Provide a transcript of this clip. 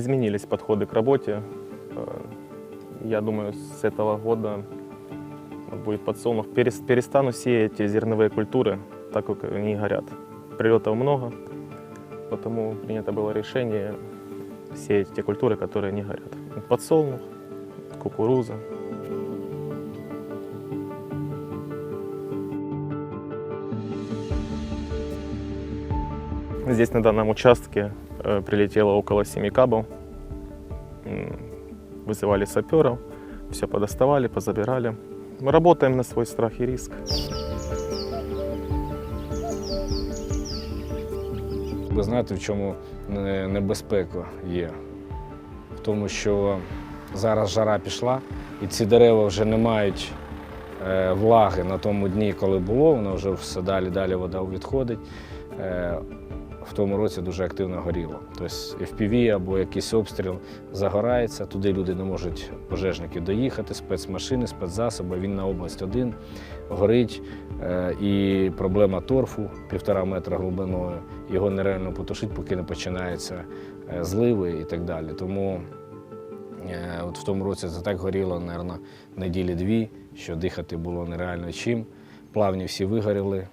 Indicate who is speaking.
Speaker 1: изменились подходы к работе. Э, Я думаю, с этого года будет подсолнух. Перес- Перестану сеять зерновые культуры, так как они горят. Прилетов много, потому принято было решение сеять те культуры, которые не горят. Подсолнух, кукуруза. Здесь на данном участке прилетело около 7 кабов. М, Вызывали саперов, все подоставали, позабирали. Мы работаем на свой страх и риск.
Speaker 2: Ви знаєте, в чому не- небезпека є? В тому, що зараз жара пішла, і ці дерева вже не мають е, влаги на тому дні, коли було, воно вже все далі, далі вода відходить. Е, в тому році дуже активно горіло. Тобто FPV або якийсь обстріл загорається, туди люди не можуть пожежники доїхати, спецмашини, спецзасоби, він на область один горить. Е, І проблема торфу півтора метра глибиною. Його нереально потушити, поки не починаються е, зливи і так далі. Тому е, от в тому році це так горіло, мабуть, неділі дві, що дихати було нереально чим. Плавні всі вигоріли,